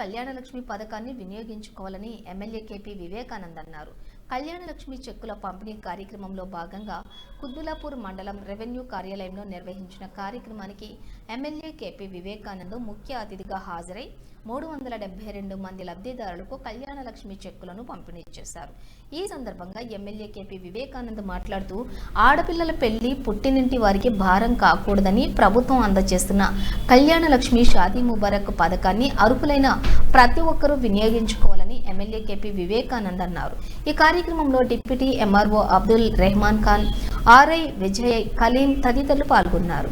కళ్యాణలక్ష్మి పథకాన్ని వినియోగించుకోవాలని MLA KP Vivekanand అన్నారు. కళ్యాణలక్ష్మి చెక్కుల పంపిణీ కార్యక్రమంలో భాగంగా కుద్దులాపూర్ మండలం రెవెన్యూ కార్యాలయంలో నిర్వహించిన కార్యక్రమానికి ఎమ్మెల్యే కేపీ వివేకానంద్ ముఖ్య అతిథిగా హాజరై మూడు వందల డెబ్బై రెండు మంది లబ్ధిదారులకు కళ్యాణలక్ష్మి చెక్కులను పంపిణీ చేశారు. ఈ సందర్భంగా ఎమ్మెల్యే కేపీ వివేకానంద్ మాట్లాడుతూ ఆడపిల్లల పెళ్ళి పుట్టినింటి వారికి భారం కాకూడదని ప్రభుత్వం అందజేస్తున్న కళ్యాణలక్ష్మి షాదీ ముబారక్ పథకాన్ని అర్హులైన ప్రతి ఒక్కరూ వినియోగించుకోవాలని ఎమ్మెల్యే కేపీ వివేకానంద్ అన్నారు. ఈ కార్యక్రమంలో deputy MRO Abdul Rehman Khan RI Vijay Kaleem తదితరులు పాల్గొన్నారు.